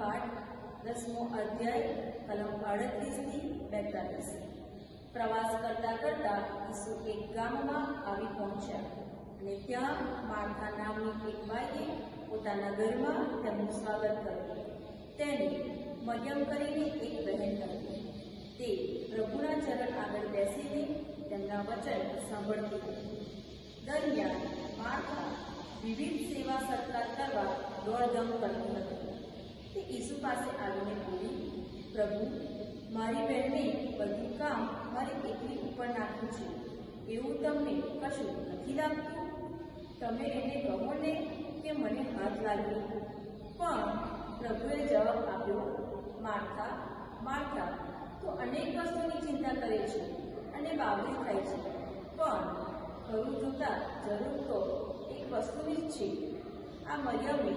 દસમો અધ્યાય, કલમ અડત્રીસથી બેતાલીસ. પ્રવાસ કરતા કરતા ઈસુ એક ગામમાં આવી પહોંચ્યા અને ત્યાં માર્થા નામની એક બાઈએ પોતાના ઘરમાં તેમનું સ્વાગત કર્યું. તેને મરિયમ કરીને એક બહેન હતી તે પ્રભુના ચરણ આગળ બેસીને તેમના વચન સાંભળતી હતી. દરમિયાન માર્થા વિવિધ સેવા સત્કાર કરવા દોડધમ કરતી હતી. ઈસુ પાસે આવીને બોલી, પ્રભુ, મારી બહેને બધું કામ મારી એકલી ઉપર નાખ્યું છે. એવું તમને કશું નથી લાગતું? તમે એને કહો ને કે મને હાથ લાગ્યો. પણ પ્રભુએ જવાબ આપ્યો માર્થા માર્થા તો અનેક વસ્તુની ચિંતા કરે છે અને બાબરી થાય છે. પણ ઘરું જોતા જરૂર તો એક વસ્તુની જ છે. આ મરિયમે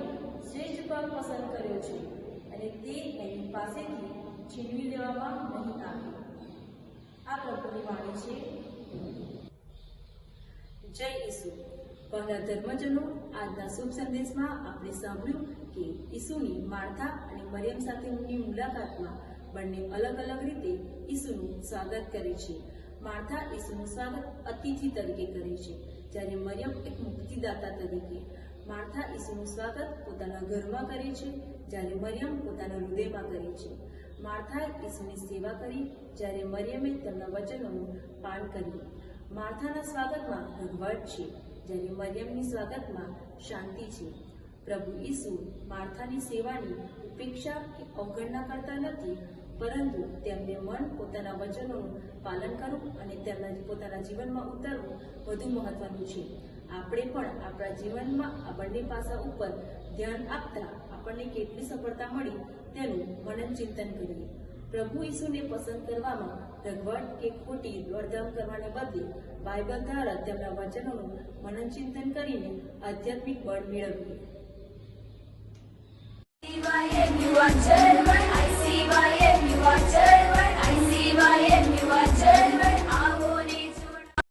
શ્રેષ્ઠ ભાગ પસંદ કર્યો છે. પાસેથી છીનવી લેવામાં નહીં આવે. આ પ્રભુની વાણી છે. જય ઈસુ. પહેલા ધર્મજનો, આજના શુભ સંદેશમાં આપણે સાંભળ્યું કે ઈસુની માર્થા અને મરિયમ સાથેની મુલાકાતમાં બંને અલગ અલગ રીતે ઈસુનું સ્વાગત કરે છે. માર્થા ઈસુનું સ્વાગત અતિથિ તરીકે કરે છે, જ્યારે મરિયમ એક મુક્તિદાતા તરીકે. માર્થા ઈસુનું સ્વાગત પોતાના ઘરમાં કરે છે, જ્યારે મરિયમ પોતાના હૃદયમાં કરે છે. માર્થાએ ઈસુની સેવા કરી, જ્યારે મરિયમે તેમના વચનોનું પાન કર્યું. માર્થાના સ્વાગતમાં ભગવટ છે, જ્યારે મરિયમની સ્વાગતમાં શાંતિ છે. પ્રભુ ઈસુ માર્થાની સેવાની ઉપેક્ષા કે અવગણના કરતા નથી, પરંતુ તેમને મન પોતાના વચનોનું પાલન કરવું અને તેમના પોતાના જીવનમાં ઉતારવું વધુ મહત્વનું છે. આપણે પણ આપણા જીવનમાં આ બંને પાસા ઉપર ધ્યાન આપતા આપણને કેટલી સફળતા મળી તેનું મનન ચિંતન કરીએ. પ્રભુ ઈસુને પસંદ કરવામાં રઘવાટ કે ખોટી દોડધામ કરવાને બદલે બાઇબલ દ્વારા તેમના વચનોનું મનન ચિંતન કરીને આધ્યાત્મિક બળ મેળવીએ.